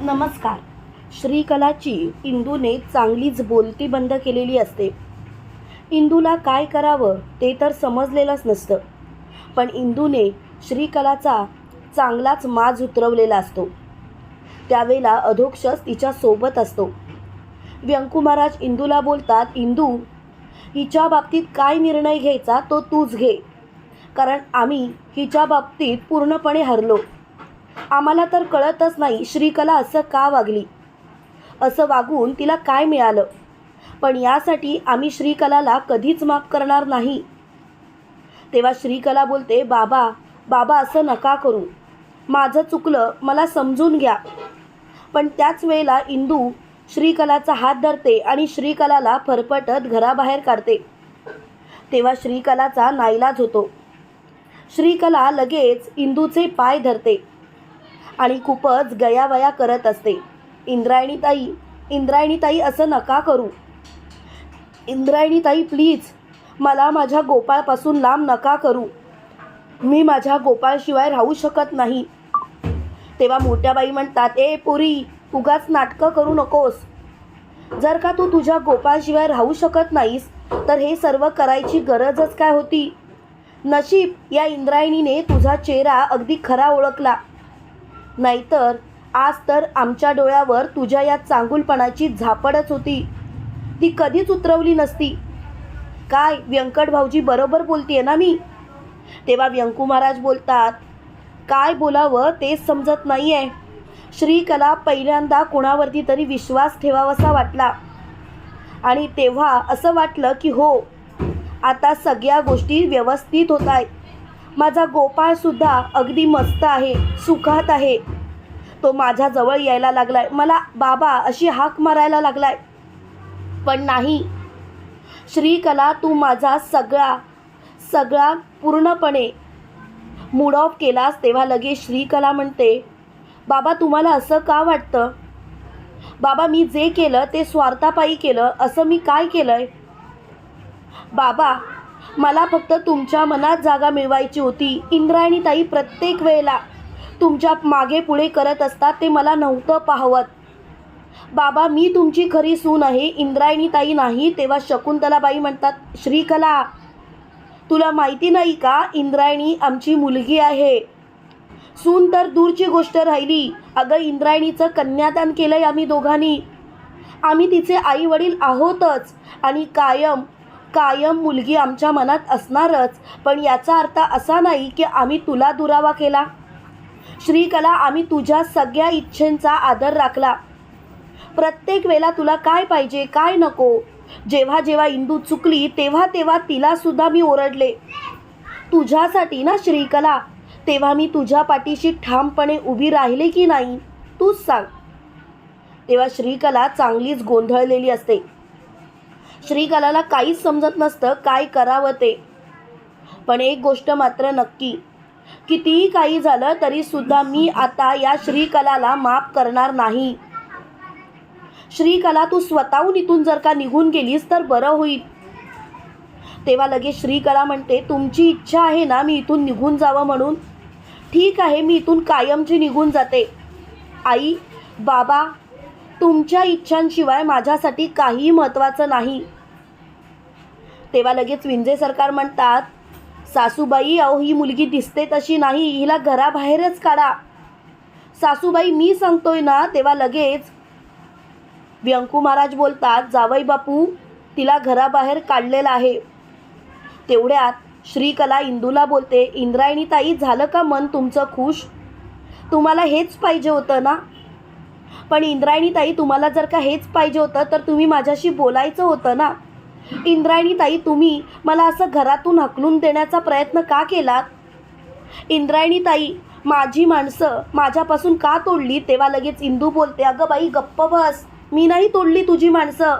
नमस्कार. श्रीकलाची इंदूने चांगलीच बोलती बंद केलेली असते. इंदूला काय करावं ते तर समजलेलंच नसतं. पण इंदूने श्रीकलाचा चांगलाच माज उतरवलेला असतो. त्यावेळेला अधोक्षस तिच्या सोबत असतो. व्यंकू महाराज इंदूला बोलतात इंदू हिच्या बाबतीत काय निर्णय घ्यायचा तो तूच घे. कारण आम्ही हिच्या बाबतीत पूर्णपणे हरलो. आम्हाला तर कळतच नाही श्रीकला असं का वागली? असं वागून तिला काय मिळालं? पण यासाठी आम्ही श्रीकलाला कधीच माफ करणार नाही. तेव्हा श्रीकला बोलते बाबा बाबा असं नका करू. माझं चुकलं मला समजून घ्या. पण त्याच वेळेला इंदू श्रीकलाचा हात धरते आणि श्रीकलाला फरफटत घराबाहेर काढते. तेव्हा श्रीकलाचा नाईलाज होतो. श्रीकला लगेच इंदूचे पाय धरते. आणि खूपच गयावया करत असते. इंद्रायणीताई इंद्रायणीताई असं नका करू. इंद्रायणीताई प्लीज मला माझ्या गोपाळपासून लांब नका करू. मी माझ्या गोपाळशिवाय राहू शकत नाही. तेव्हा मोठ्या बाई म्हणतात ए पुरी उगाच नाटकं करू नकोस. जर का तू तुझ्या गोपाळशिवाय राहू शकत नाहीस तर हे सर्व करायची गरजच काय होती? नशीब या इंद्रायणीने तुझा चेहरा अगदी खरा ओळखला. नाहीतर आज तर आमच्या डोळ्यावर तुझ्या या चांगुलपणाची झापडच होती. ती कधीच उतरवली नसती. काय व्यंकट भाऊजी बरोबर बोलतीये ना मी? तेव्हा व्यंकू महाराज बोलतात काय बोलावं तेच समजत नाही आहे श्रीकला पहिल्यांदा कुणावरती तरी विश्वास ठेवावासा वाटला. आणि तेव्हा असं वाटलं की हो आता सगळ्या गोष्टी व्यवस्थित होत आहेत माझा गोपाळसुद्धा अगदी मस्त आहे सुखात आहे. तो माझ्याजवळ यायला लागलाय. मला बाबा अशी हाक मारायला लागलाय. पण नाही. श्रीकला तू माझा सगळा सगळा पूर्णपणे मूड ऑफ केलास तेव्हा लगेच श्रीकला म्हणते बाबा तुम्हाला असं का वाटतं? बाबा मी जे केलं ते स्वार्थापायी केलं. असं मी काय केलं आहे बाबा मला फक्त तुमच्या मनात जागा मिळवायची होती. इंद्रायणी ताई प्रत्येक वेळेला तुमच्या मागे पुढे करत असतात ते मला नव्हतं पाहवत. बाबा मी तुमची खरी सून आहे. इंद्रायणी ताई नाही तेव्हा शकुंतलाबाई म्हणतात श्रीकला तुला माहिती नाही का इंद्रायणी आमची मुलगी आहे. सून तर दूरची गोष्ट राहिली. अगं इंद्रायणीचं कन्यादान केलंय आम्ही दोघांनी. आम्ही तिचे आई वडील आहोतच आणि कायम कायम मुलगी आमच्या मनात असणारच पण याचा अर्थ असा नाही की आम्ही तुला दुरावा केला. श्रीकला आम्ही तुझ्या सगळ्या इच्छेंचा आदर राखला. प्रत्येक वेळेला तुला काय पाहिजे काय नको? जेव्हा जेव्हा इंदू चुकली तेव्हा तेव्हा तिला सुद्धा मी ओरडले. तुझ्यासाठी ना श्रीकला? तेव्हा मी तुझ्या पाठीशी ठामपणे उभी राहिले की नाही? तूच सांग. तेव्हा श्रीकला चांगलीच गोंधळलेली असते. श्रीकलाला काहीच समजत नसतं काय करावं ते. पण एक गोष्ट मात्र नक्की. कितीही काही झालं तरी सुद्धा मी आता या श्रीकलाला माफ करणार नाही. श्रीकला तू स्वतःहून इथून जर का निघून गेलीस तर बरं होईल. तेव्हा लगेच श्रीकला म्हणते तुमची इच्छा आहे ना मी इथून निघून जावं म्हणून? ठीक आहे मी इथून कायमची निघून जाते. आई बाबा तुमच्या इच्छांशिवाय माझ्यासाठी काहीही महत्त्वाचं नाही. तेव्हा लगेच विंजे सरकार म्हणतात सासूबाई अहो ही मुलगी दिसते तशी नाही हिला घराबाहेरच काढा. सासूबाई मी सांगतोय ना तेव्हा लगेच व्यंकू महाराज बोलतात जावई बापू तिला घराबाहेर काढलेलं आहे. तेवढ्यात श्रीकला इंदूला बोलते इंद्रायणी ताई झालं का मन तुमचं खुश? तुम्हाला हेच पाहिजे होतं ना? पण इंद्रायणी ताई तुम्हाला जर का हेच पाहिजे होतं तर तुम्ही माझ्याशी बोलायचं होतं ना. इंद्रायणी ताई तुम्ही मला असं घरातून हकलून देण्याचा प्रयत्न का केलात? इंद्रायणी ताई माझी माणसं माझ्यापासून का तोडली? तेव्हा लगेच इंदू बोलते अगं बाई गप्प बस. मी नाही तोडली तुझी माणसं.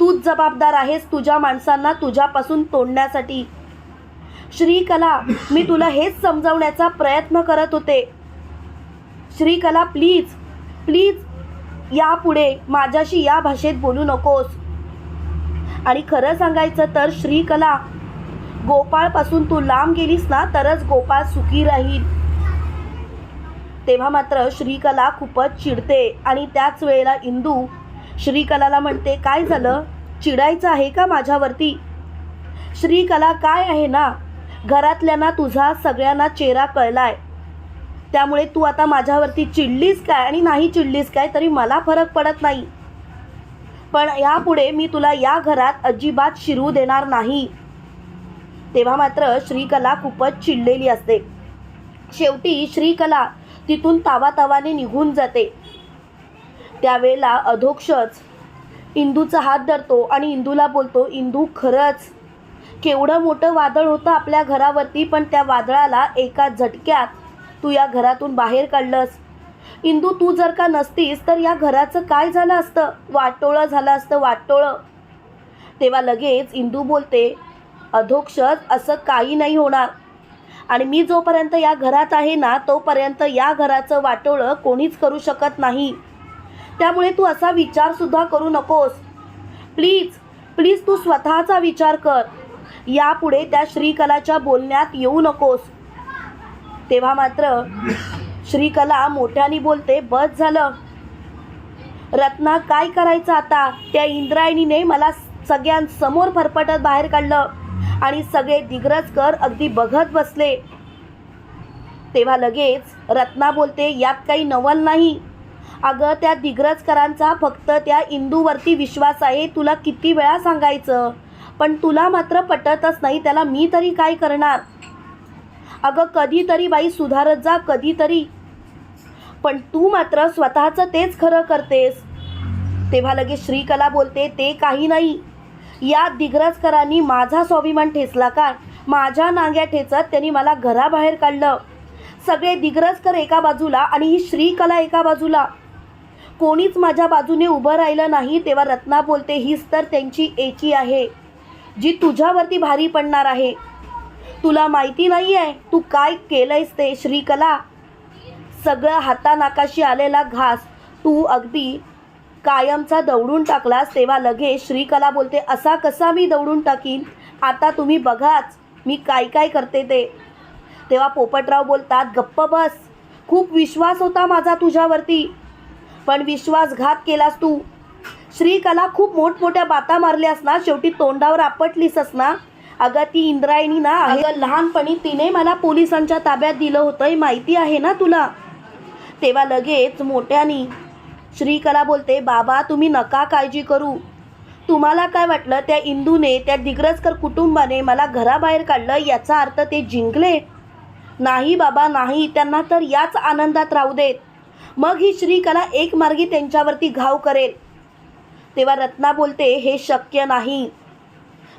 तूच जबाबदार आहेस तुझ्या माणसांना तुझ्यापासून तोडण्यासाठी. श्रीकला मी तुला हेच समजवण्याचा प्रयत्न करत होते. श्रीकला प्लीज प्लीज यापुढे माझ्याशी या भाषेत बोलू नकोस. आणि खरं सांगायचं तर श्रीकला गोपाळपासून तू लांब गेलीस ना तरच गोपाळ सुखी राहील. तेव्हा मात्र श्रीकला खूपच चिडते आणि त्याच वेळेला इंदू श्रीकलाला म्हणते काय झालं? चिडायचं आहे का माझ्यावरती? श्रीकला काय आहे ना? घरातल्यांना तुझा सगळ्यांना चेहरा कळलाय. त्यामुळे तू आता माझ्यावरती चिडलीस काय? आणि नाही चिडलीस काय? तरी मला फरक पडत नाही. पण यापुढे मी तुला या घरात अजिबात शिरू देणार नाही. तेव्हा मात्र श्रीकला खूपच चिडलेली असते. शेवटी श्रीकला तिथून तावातावाने निघून जाते. त्यावेळेला अधोक्षच इंदूचा हात धरतो आणि इंदूला बोलतो इंदू खरंच केवढं मोठं वादळ होतं आपल्या घरावरती पण त्या वादळाला एका झटक्यात तू या घरातून बाहेर काढलंस. इंदू तू जर का नसतीस तर या घराचं काय झालं असतं? वाटोळं झालं असतं वाटोळं. तेव्हा लगेच इंदू बोलते अधोक्षज असं काही नाही होणार. आणि मी जोपर्यंत या घरात आहे ना तोपर्यंत या घराचं वाटोळं कोणीच करू शकत नाही. त्यामुळे तू असा विचारसुद्धा करू नकोस. प्लीज प्लीज तू स्वतःचा विचार कर. यापुढे त्या श्रीकलाच्या बोलण्यात येऊ नकोस. तेव्हा मात्र श्रीकला मोठ्याने बोलते बस झालं. रत्ना काय करायचं आता? त्या इंद्रायणीने मला सगळ्यांसमोर फरफटत बाहेर काढलं आणि सगळे दिग्रजकर अगदी बघत बसले. तेव्हा लगेच रत्ना बोलते यात काही नवल नाही. अगं त्या दिग्रजकरांचा फक्त त्या इंदूवरती विश्वास आहे तुला किती वेळा सांगायचं? पण तुला मात्र पटतच नाही त्याला मी तरी काय करणार? अगं कधीतरी बाई सुधारत जा कधीतरी. पण तू मात्र स्वतःचं तेच खरं करतेस. तेव्हा लगेच श्रीकला बोलते ते काही नाही. या दिग्रजकरांनी माझा स्वाभिमान ठेचला काय माझ्या नांग्या ठेचत त्यांनी मला घराबाहेर काढलं. सगळे दिग्रजकर एका बाजूला आणि ही श्रीकला एका बाजूला. कोणीच माझ्या बाजूने उभं राहिलं नाही तेव्हा रत्ना बोलते हीच तर त्यांची एकी आहे जी तुझ्यावरती भारी पडणार आहे. तुला माहिती नाही आहे तू काय केलंयस ते श्रीकला? सगळं हातानाकाशी आलेला घास तू अगदी कायमचा दौडून टाकलास तेव्हा लगेच श्रीकला बोलते असा कसा मी दौडून टाकीन? आता तुम्ही बघाच मी काय काय करते ते. तेव्हा पोपटराव बोलतात गप्प बस. खूप विश्वास होता माझा तुझ्यावरती पण विश्वासघात केलास तू. श्रीकला खूप मोठमोठ्या बाता मारल्यास ना शेवटी तोंडावर आपटलीसच ना. अगं ती इंद्रायणी ना अगं लहानपणी तिने मला पोलिसांच्या ताब्यात दिलं होतं माहिती आहे ना तुला? तेव्हा लगेच मोठ्यानी श्रीकला बोलते बाबा तुम्ही नका काळजी करू. तुम्हाला काय वाटलं? त्या इंदूने त्या दिग्रजकर कुटुंबाने मला घराबाहेर काढलं याचा अर्थ ते जिंकले? नाही बाबा नाही. त्यांना तर याच आनंदात राहू देत. मग ही श्रीकला एक मार्गी त्यांच्यावरती घाव करेल. तेव्हा रत्ना बोलते हे शक्य नाही.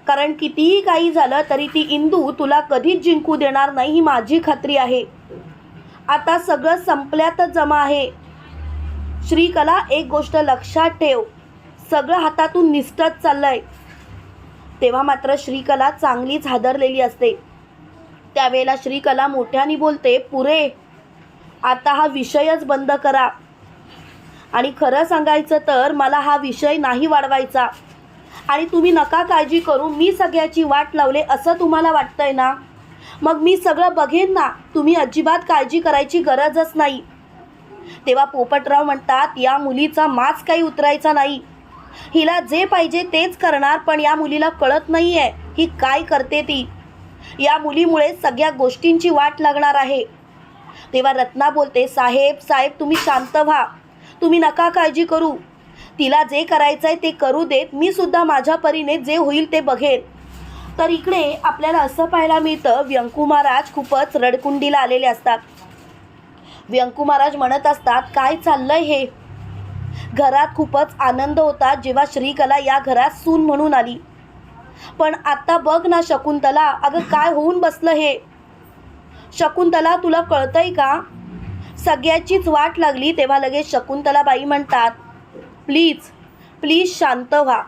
कारण कितीही काही झालं तरी ती इंदू तुला कधीच जिंकू देणार नाही ही माझी खात्री आहे. आता सगळं संपल्यातच जमा आहे. श्रीकला एक गोष्ट लक्षात ठेव. सगळं हातातून निसटत चाललंय. तेव्हा मात्र श्रीकला चांगलीच हादरलेली असते. त्यावेळेला श्रीकला मोठ्याने बोलते पुरे आता हा विषयच बंद करा. आणि खरं सांगायचं तर मला हा विषय नाही वाढवायचा. आणि तुम्ही नका काळजी करू मी सगळ्याची वाट लावले असं तुम्हाला वाटतंय ना? मग मी सगळं बघेन ना. तुम्ही अजिबात काळजी करायची गरजच नाही. तेव्हा पोपटराव म्हणतात या मुलीचा माच काही उतरायचा नाही. हिला जे पाहिजे तेच करणार पण या मुलीला कळत नाही आहे ही काय करते ती? या मुलीमुळे सगळ्या गोष्टींची वाट लागणार आहे. तेव्हा रत्ना बोलते साहेब साहेब तुम्ही शांत व्हा. तुम्ही नका काळजी करू. तिला जे करायचं आहे ते करू देत. मी सुद्धा माझ्या परीने जे होईल ते बघेन. तर इकडे आपल्याला असं पाहायला मिळतं व्यंकू महाराज खूपच रडकुंडीला आलेले असतात. व्यंकू महाराज म्हणत असतात काय चाललंय हे? घरात खूपच आनंद होता जेव्हा श्रीकला या घरात सून म्हणून आली. पण आता बघ ना शकुंतला अगं काय होऊन बसलं हे? शकुंतला तुला कळतंय का? सगळ्याचीच वाट लागली तेव्हा लगेच शकुंतलाबाई म्हणतात प्लीज प्लीज शांत व्हा.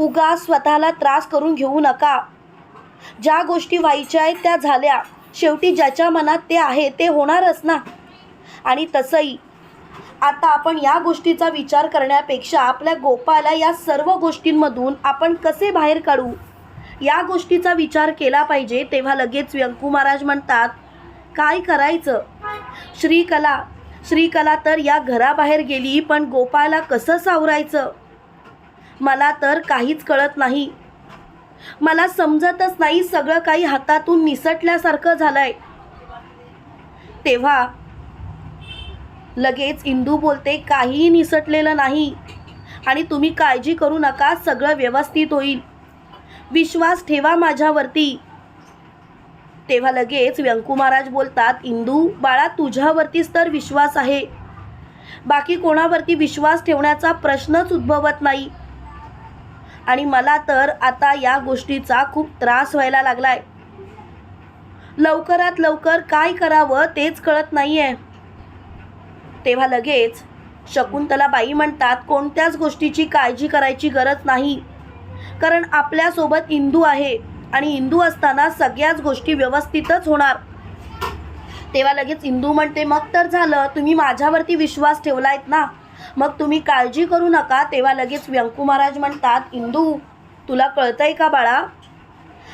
उगा स्वतःला त्रास करून घेऊ नका. ज्या गोष्टी व्हायच्या आहेत त्या झाल्या. शेवटी ज्याच्या मनात ते आहे ते होणारच ना. आणि तसंही. आता आपण या गोष्टीचा विचार करण्यापेक्षा आपल्या गोपाला या सर्व गोष्टींमधून आपण कसे बाहेर काढू? या गोष्टीचा विचार केला पाहिजे तेव्हा लगेच व्यंकू महाराज म्हणतात काय करायचं? श्रीकला श्रीकला तर या घराबाहेर गेली पण गोपाळला कसं सावरायचं? मला तर काहीच कळत नाही. मला समजतच नाही सगळं काही हातातून निसटल्यासारखं झालंय. तेव्हा लगेच इंदू बोलते काहीही निसटलेलं नाही आणि तुम्ही काळजी करू नका सगळं व्यवस्थित होईल. विश्वास ठेवा माझ्यावरती. तेव्हा लगेच व्यंकू महाराज बोलतात इंदू बाळा तुझ्यावरतीच तर विश्वास आहे. बाकी कोणावरती विश्वास ठेवण्याचा प्रश्नच उद्भवत नाही. आणि मला तर आता या गोष्टीचा खूप त्रास व्हायला लागलाय. लवकरात लवकर काय करावं तेच कळत नाहीये. तेव्हा लगेच शकुंतला बाई म्हणतात कोणत्याच गोष्टीची काळजी करायची गरज नाही. कारण आपल्यासोबत इंदू आहे आणि इंदू असताना सगळ्याच गोष्टी व्यवस्थितच होणार. तेव्हा लगेच इंदू म्हणते मग तर झालं. तुम्ही माझ्यावरती विश्वास ठेवलायत ना. मग तुम्ही काळजी करू नका तेव्हा लगेच व्यंकू महाराज म्हणतात इंदू तुला कळतंय का बाळा?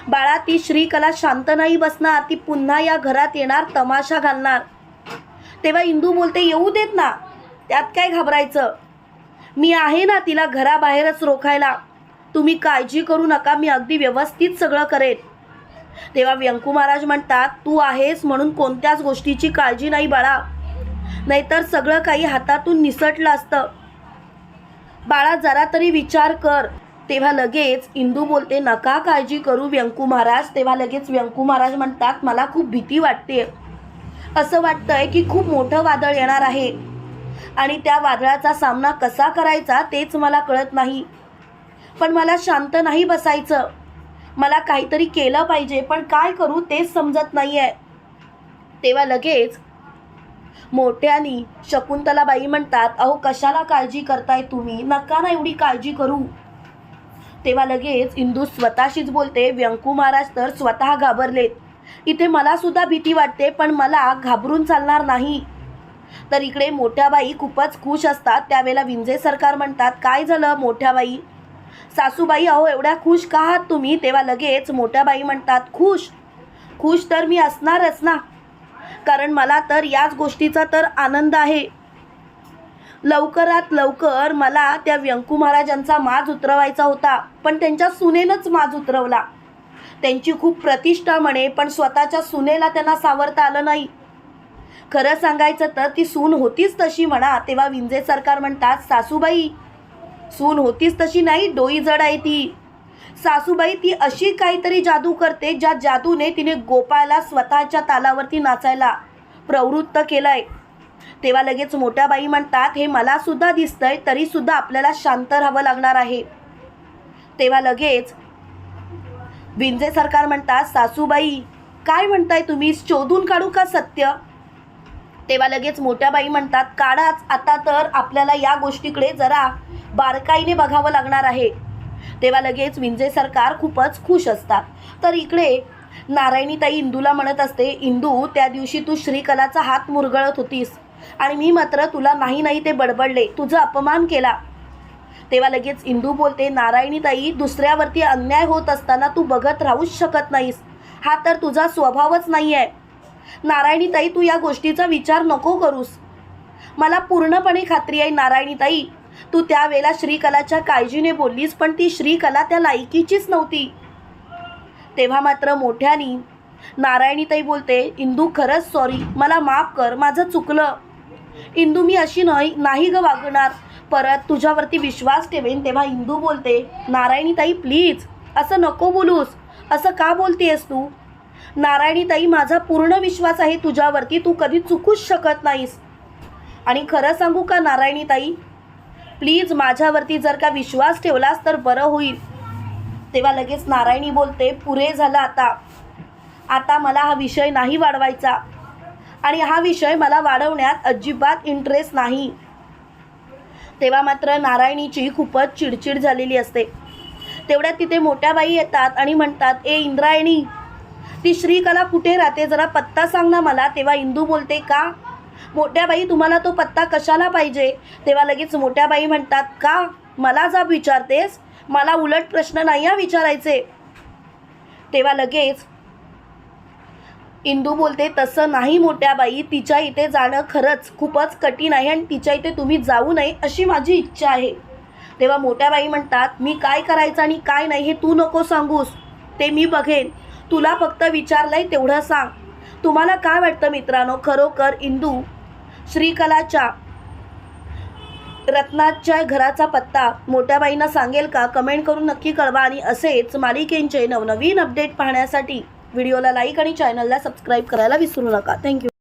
बाळा ती श्रीकला शांत नाही बसणार ती पुन्हा या घरात येणार तमाशा घालणार. तेव्हा इंदू बोलते येऊ देत ना त्यात काय घाबरायचं? मी आहे ना तिला घराबाहेरच रोखायला. तुम्ही काळजी करू नका मी अगदी व्यवस्थित सगळं करेन. तेव्हा व्यंकू महाराज म्हणतात तू आहेस म्हणून कोणत्याच गोष्टीची काळजी नाही बाळा. नाहीतर सगळं काही हातातून निसटलं असतं. बाळा जरा तरी विचार कर. तेव्हा लगेच इंदू बोलते नका काळजी करू व्यंकू महाराज. तेव्हा लगेच व्यंकू महाराज म्हणतात मला खूप भीती वाटते असं वाटतंय की खूप मोठं वादळ येणार आहे. आणि त्या वादळाचा सामना कसा करायचा तेच मला कळत नाही. पण मला शांत नाही बसायचं. मला काहीतरी केलं पाहिजे पण काय करू तेच समजत नाही आहे तेव्हा लगेच मोठ्यानी शकुंतलाबाई म्हणतात अहो कशाला काळजी करताय तुम्ही? नका ना एवढी काळजी करू. तेव्हा लगेच इंदू स्वतःशीच बोलते व्यंकू महाराज तर स्वतः घाबरलेत. इथे मला सुद्धा भीती वाटते पण मला घाबरून चालणार नाही. तर इकडे मोठ्या बाई खूपच खुश असतात. त्यावेळेला विंजे सरकार म्हणतात काय झालं मोठ्या बाई सासूबाई अहो एवढ्या खुश का आहात तुम्ही? तेव्हा लगेच मोठ्या बाई म्हणतात खुश? खुश तर मी असणारच ना. कारण मला तर याच गोष्टीचा तर आनंद आहे. लवकरात लवकर मला त्या व्यंकू महाराजांचा माज उतरवायचा होता पण त्यांच्या सुनेनंच माज उतरवला. त्यांची खूप प्रतिष्ठा म्हणे पण स्वतःच्या सुनेला त्यांना सावरता आलं नाही. खरं सांगायचं तर ती सून होतीच तशी म्हणा तेव्हा विंजे सरकार म्हणतात सासूबाई सून होतीच तशी नाही डोई जड आहे ती. सासूबाई ती अशी काहीतरी जादू करते ज्या जादूने तिने गोपाळला स्वतःच्या तालावरती नाचायला प्रवृत्त केलंय. तेव्हा लगेच मोठ्या बाई म्हणतात हे मला सुद्धा दिसतंय तरी सुद्धा आपल्याला शांत राहावं लागणार आहे. तेव्हा लगेच विंजे सरकार म्हणतात सासूबाई काय म्हणताय तुम्ही? शोधून काढू का सत्य? तेव्हा लगेच मोठ्या बाई म्हणतात काढाच आता तर आपल्याला या गोष्टीकडे जरा बारकाईने बघावं लागणार आहे. तेव्हा लगेच विंजे सरकार खूपच खुश असतात. तर इकडे नारायणीताई इंदूला म्हणत असते इंदू त्या दिवशी तू श्रीकलाचा हात मुरगळत होतीस आणि मी मात्र तुला नाही नाही ते बडबडले तुझा अपमान केला. तेव्हा लगेच इंदू बोलते नारायणीताई दुसऱ्यावरती अन्याय होत असताना तू बघत राहूच शकत नाहीस. हा तर तुझा स्वभावच नाही आहे नारायणीताई तू या गोष्टीचा विचार नको करूस. मला पूर्णपणे खात्री आहे नारायणीताई तू त्यावेळेला श्रीकलाच्या काळजीने बोललीस पण ती श्रीकला त्या लायकीचीच नव्हती. तेव्हा मात्र मोठ्यानी नारायणीताई बोलते इंदू खरंच सॉरी मला माफ कर. माझं चुकलं. इंदू मी अशी नाही नाही ग वागणार. परत तुझ्यावरती विश्वास ठेवेन. तेव्हा इंदू बोलते नारायणीताई प्लीज असं नको बोलूस. असं का बोलतेस तू? नारायणीताई माझा पूर्ण विश्वास आहे तुझ्यावरती. तू कधी चुकूच शकत नाहीस. आणि खरं सांगू का नारायणीताई? प्लीज माझ्यावरती जर का विश्वास ठेवलास तर बरं होईल. तेव्हा लगेच नारायणी बोलते पुरे झालं आता. आता मला हा विषय नाही वाढवायचा. आणि हा विषय मला वाढवण्यात अजिबात इंटरेस्ट नाही. तेव्हा मात्र नारायणीची खूपच चिडचिड झालेली असते. तेवढ्यात तिथे मोठ्या बाई येतात आणि म्हणतात ए इंद्रायणी ती श्रीकला कुठे राहते? जरा पत्ता सांग ना मला. तेव्हा इंदू बोलते का? मोठ्या बाई तुम्हाला तो पत्ता कशाला पाहिजे? तेव्हा लगेच मोठ्या बाई म्हणतात का? मला जाब विचारतेस? मला उलट प्रश्न नाही हा विचारायचे. तेव्हा लगेच इंदू बोलते तसं नाही मोठ्या बाई तिच्या इथे जाणं खरंच खूपच कठीण आहे आणि तिच्या इथे तुम्ही जाऊ नये अशी माझी इच्छा आहे. तेव्हा मोठ्या बाई म्हणतात मी काय करायचं आणि काय नाही हे तू नको सांगूस. ते मी बघेन. तुला फक्त विचारलंय तेवढं सांग. तुम्हाला काय वाटतं मित्रांनो? खरोखर इंदू श्रीकलाच्या रत्नाच्या घराचा पत्ता मोठ्या बाईंना सांगेल का? कमेंट करून नक्की कळवा. आणि असेच मालिकेंचे नवनवीन अपडेट पाहण्यासाठी व्हिडिओला लाईक आणि चॅनलला सबस्क्राईब करायला विसरू नका. थँक्यू.